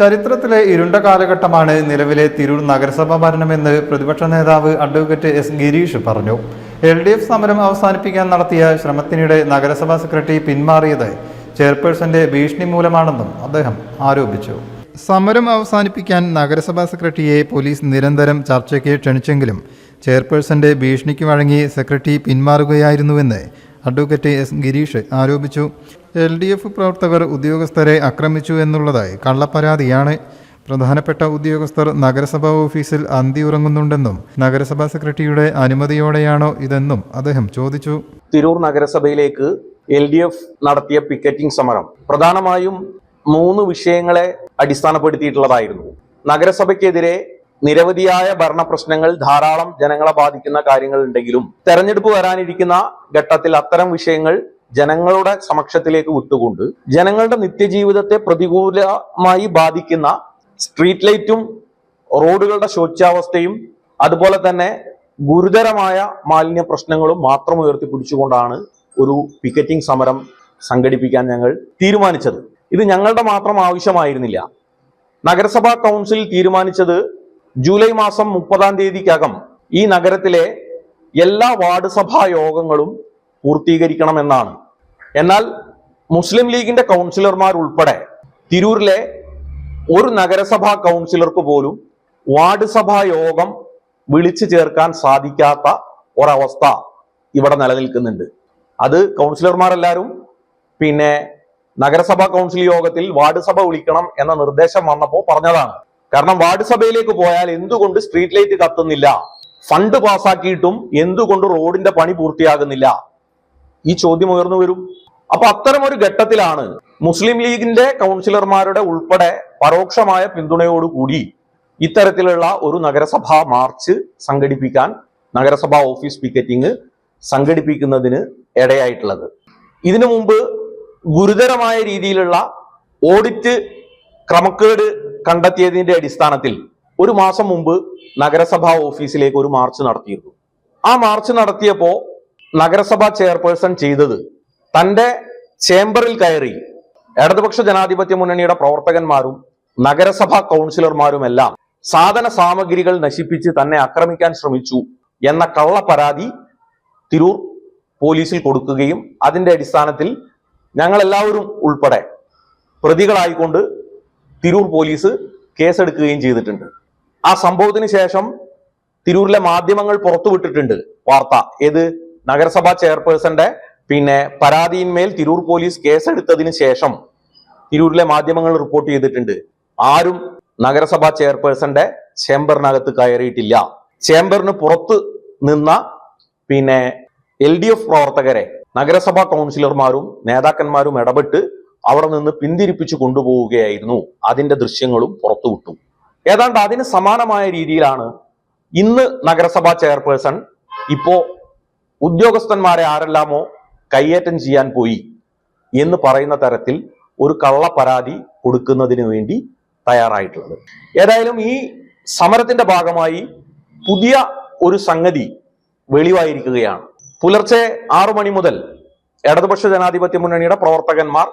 ചരിത്രത്തിലെ ഇരുണ്ട കാലഘട്ടമാണ് നിലവിലെ തിരൂർ നഗരസഭാ ഭരണമെന്ന് പ്രതിപക്ഷ നേതാവ് അഡ്വക്കേറ്റ് എസ് ഗിരീഷ് പറഞ്ഞു. എൽ ഡി എഫ് സമരം അവസാനിപ്പിക്കാൻ നടത്തിയ ശ്രമത്തിനിടെ നഗരസഭാ സെക്രട്ടറി പിന്മാറിയത് ചെയർപേഴ്സന്റെ ഭീഷണി മൂലമാണെന്നും അദ്ദേഹം ആരോപിച്ചു. സമരം അവസാനിപ്പിക്കാൻ നഗരസഭാ സെക്രട്ടറിയെ പോലീസ് നിരന്തരം ചർച്ചയ്ക്ക് ക്ഷണിച്ചെങ്കിലും ചെയർപേഴ്സന്റെ ഭീഷണിക്ക് വഴങ്ങി സെക്രട്ടറി പിന്മാറുകയായിരുന്നുവെന്ന് അഡ്വക്കേറ്റ് എസ് ഗിരീഷ് ആരോപിച്ചു. എൽ ഡി എഫ് പ്രവർത്തകർ ഉദ്യോഗസ്ഥരെ ആക്രമിച്ചു എന്നുള്ളതായി കള്ളപ്പരാതിയാണ്. പ്രധാനപ്പെട്ട ഉദ്യോഗസ്ഥർ നഗരസഭാ ഓഫീസിൽ അന്തി ഉറങ്ങുന്നുണ്ടെന്നും നഗരസഭാ സെക്രട്ടറിയുടെ അനുമതിയോടെയാണോ ഇതെന്നും അദ്ദേഹം ചോദിച്ചു. തിരൂർ നഗരസഭയിലേക്ക് എൽ ഡി എഫ് നടത്തിയ പിക്കറ്റിംഗ് സമരം പ്രധാനമായും മൂന്ന് വിഷയങ്ങളെ അടിസ്ഥാനപ്പെടുത്തിയിട്ടുള്ളതായിരുന്നു. നഗരസഭയ്ക്കെതിരെ നിരവധിയായ ഭരണ പ്രശ്നങ്ങൾ ധാരാളം ജനങ്ങളെ ബാധിക്കുന്ന കാര്യങ്ങൾ ഉണ്ടെങ്കിലും തെരഞ്ഞെടുപ്പ് വരാനിരിക്കുന്ന ഘട്ടത്തിൽ അത്തരം വിഷയങ്ങൾ ജനങ്ങളുടെ സമക്ഷത്തിലേക്ക് വിട്ടുകൊണ്ട് ജനങ്ങളുടെ നിത്യജീവിതത്തെ പ്രതികൂലമായി ബാധിക്കുന്ന സ്ട്രീറ്റ് ലൈറ്റും റോഡുകളുടെ ശോച്യാവസ്ഥയും അതുപോലെ തന്നെ ഗുരുതരമായ മാലിന്യ പ്രശ്നങ്ങളും മാത്രം ഉയർത്തിപ്പിടിച്ചുകൊണ്ടാണ് ഒരു പിക്കറ്റിംഗ് സമരം സംഘടിപ്പിക്കാൻ ഞങ്ങൾ തീരുമാനിച്ചത്. ഇത് ഞങ്ങളുടെ മാത്രം ആവശ്യമായിരുന്നില്ല. നഗരസഭാ കൗൺസിൽ തീരുമാനിച്ചത് ജൂലൈ മാസം മുപ്പതാം തീയതിക്കകം ഈ നഗരത്തിലെ എല്ലാ വാർഡ് സഭാ യോഗങ്ങളും പൂർത്തീകരിക്കണമെന്നാണ്. എന്നാൽ മുസ്ലിം ലീഗിന്റെ കൗൺസിലർമാർ ഉൾപ്പെടെ തിരൂരിലെ ഒരു നഗരസഭാ കൗൺസിലർക്ക് പോലും വാർഡ് സഭാ യോഗം വിളിച്ചു ചേർക്കാൻ സാധിക്കാത്ത ഒരവസ്ഥ ഇവിടെ നിലനിൽക്കുന്നുണ്ട്. അത് കൗൺസിലർമാരെല്ലാവരും പിന്നെ നഗരസഭാ കൗൺസിൽ യോഗത്തിൽ വാർഡ് സഭ വിളിക്കണം എന്ന നിർദ്ദേശം വന്നപ്പോൾ പറഞ്ഞതാണ്. കാരണം വാർഡ് സഭയിലേക്ക് പോയാൽ എന്തുകൊണ്ട് സ്ട്രീറ്റ് ലൈറ്റ് കത്തുന്നില്ല? ഫണ്ട് പാസ്സാക്കിയിട്ടും എന്തുകൊണ്ട് റോഡിന്റെ പണി പൂർത്തിയാകുന്നില്ല? ഈ ചോദ്യം ഉയർന്നു വരും. അപ്പൊ അത്തരം ഒരു ഘട്ടത്തിലാണ് മുസ്ലിം ലീഗിന്റെ കൗൺസിലർമാരുടെ ഉൾപ്പെടെ പരോക്ഷമായ പിന്തുണയോടുകൂടി ഇത്തരത്തിലുള്ള ഒരു നഗരസഭാ മാർച്ച് സംഘടിപ്പിക്കാൻ നഗരസഭാ ഓഫീസ് പിക്കറ്റിംഗ് സംഘടിപ്പിക്കുന്നതിന് ഇടയായിട്ടുള്ളത്. ഇതിനു മുമ്പ് ഗുരുതരമായ രീതിയിലുള്ള ഓഡിറ്റ് ക്രമക്കേട് കണ്ടെത്തിയതിന്റെ അടിസ്ഥാനത്തിൽ ഒരു മാസം മുമ്പ് നഗരസഭാ ഓഫീസിലേക്ക് ഒരു മാർച്ച് നടത്തിയിരുന്നു. ആ മാർച്ച് നടത്തിയപ്പോൾ നഗരസഭാ ചെയർപേഴ്സൺ ചെയ്തത് തന്റെ ചേംബറിൽ കയറി ഇടതുപക്ഷ ജനാധിപത്യ മുന്നണിയുടെ പ്രവർത്തകന്മാരും നഗരസഭാ കൗൺസിലർമാരുമെല്ലാം സാധന സാമഗ്രികൾ നശിപ്പിച്ച് തന്നെ ആക്രമിക്കാൻ ശ്രമിച്ചു എന്ന കള്ള പരാതി തിരൂർ പോലീസിൽ കൊടുക്കുകയും അതിന്റെ അടിസ്ഥാനത്തിൽ ഞങ്ങൾ എല്ലാവരും ഉൾപ്പെടെ പ്രതികളായിക്കൊണ്ട് തിരൂർ പോലീസ് കേസെടുക്കുകയും ചെയ്തിട്ടുണ്ട്. ആ സംഭവത്തിന് ശേഷം തിരൂരിലെ മാധ്യമങ്ങൾ പുറത്തുവിട്ടിട്ടുണ്ട് വാർത്ത. ഏത്? നഗരസഭാ ചെയർപേഴ്സന്റെ പിന്നെ പരാതിയിന്മേൽ തിരൂർ പോലീസ് കേസെടുത്തതിന് ശേഷം തിരൂരിലെ മാധ്യമങ്ങൾ റിപ്പോർട്ട് ചെയ്തിട്ടുണ്ട്. ആരും നഗരസഭാ ചെയർപേഴ്സന്റെ ചേംബറിനകത്ത് കയറിയിട്ടില്ല. ചേംബറിന് പുറത്ത് നിന്ന പിന്നെ എൽ പ്രവർത്തകരെ നഗരസഭാ കൗൺസിലർമാരും നേതാക്കന്മാരും ഇടപെട്ട് അവിടെ നിന്ന് പിന്തിരിപ്പിച്ചു കൊണ്ടുപോവുകയായിരുന്നു. അതിന്റെ ദൃശ്യങ്ങളും പുറത്തുവിട്ടു ഏതാണ്ട് അതിന് സമാനമായ രീതിയിലാണ് ഇന്ന് നഗരസഭാ ചെയർപേഴ്സൺ ഇപ്പോ ഉദ്യോഗസ്ഥന്മാരെ ആരെല്ലാമോ കയ്യേറ്റം ചെയ്യാൻ പോയി എന്ന് പറയുന്ന തരത്തിൽ ഒരു കള്ള പരാതി കൊടുക്കുന്നതിന് വേണ്ടി തയ്യാറായിട്ടുള്ളത്. ഏതായാലും ഈ സമരത്തിന്റെ ഭാഗമായി പുതിയ ഒരു സംഗതി വെളിവായിരിക്കുകയാണ്. പുലർച്ചെ ആറു മണി മുതൽ ഇടതുപക്ഷ ജനാധിപത്യ മുന്നണിയുടെ പ്രവർത്തകന്മാർ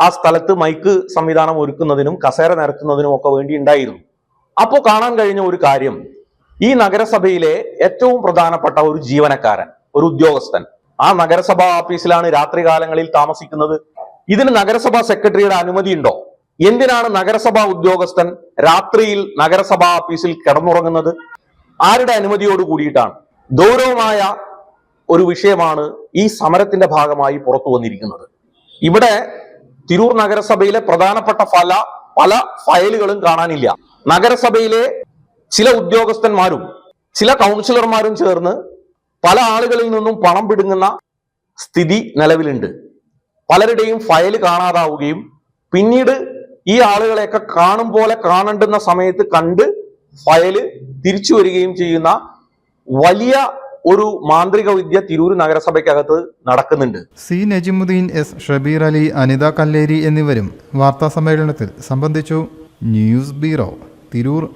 ആ സ്ഥലത്ത് മൈക്ക് സംവിധാനം ഒരുക്കുന്നതിനും കസേര നിരത്തുന്നതിനും ഒക്കെ വേണ്ടി ഉണ്ടായിരുന്നു അപ്പോൾ കാണാൻ കഴിഞ്ഞ ഒരു കാര്യം ഈ നഗരസഭയിലെ ഏറ്റവും പ്രധാനപ്പെട്ട ഒരു ജീവനക്കാരൻ ഒരു ഉദ്യോഗസ്ഥൻ. ആ നഗരസഭാ ഓഫീസിലാണ് രാത്രികാലങ്ങളിൽ താമസിക്കുന്നത്. ഇതിന് നഗരസഭാ സെക്രട്ടറിയുടെ അനുമതി ഉണ്ടോ? എന്തിനാണ് നഗരസഭാ ഉദ്യോഗസ്ഥൻ രാത്രിയിൽ നഗരസഭാ ഓഫീസിൽ കിടന്നുറങ്ങുന്നത്? ആരുടെ അനുമതിയോട് കൂടിയിട്ടാണ്? ഗൗരവമായ ഒരു വിഷയമാണ് ഈ സമരത്തിന്റെ ഭാഗമായി പുറത്തു വന്നിരിക്കുന്നത്. ഇവിടെ തിരൂർ നഗരസഭയിലെ പ്രധാനപ്പെട്ട പല പല ഫയലുകളും കാണാനില്ല. നഗരസഭയിലെ ചില ഉദ്യോഗസ്ഥന്മാരും ചില കൗൺസിലർമാരും ചേർന്ന് പല ആളുകളിൽ നിന്നും പണം പിടുങ്ങുന്ന സ്ഥിതി നിലവിലുണ്ട്. പലരുടെയും ഫയൽ കാണാതാവുകയും പിന്നീട് ഈ ആളുകളെയൊക്കെ കാണും പോലെ കാണേണ്ടുന്ന സമയത്ത് കണ്ട് ഫയൽ തിരിച്ചു വരികയും ചെയ്യുന്ന വലിയ ഒരു മാന്ത്രിക വിദ്യ തിരൂർ നഗരസഭയ്ക്കകത്ത് നടക്കുന്നുണ്ട്. സി നജിമുദ്ദീൻ എസ് ഷബീർ അലി അനിത കല്ലേരി എന്നിവരും വാർത്താ സമ്മേളനത്തിൽ സംബന്ധിച്ചു. News bureau Tirur.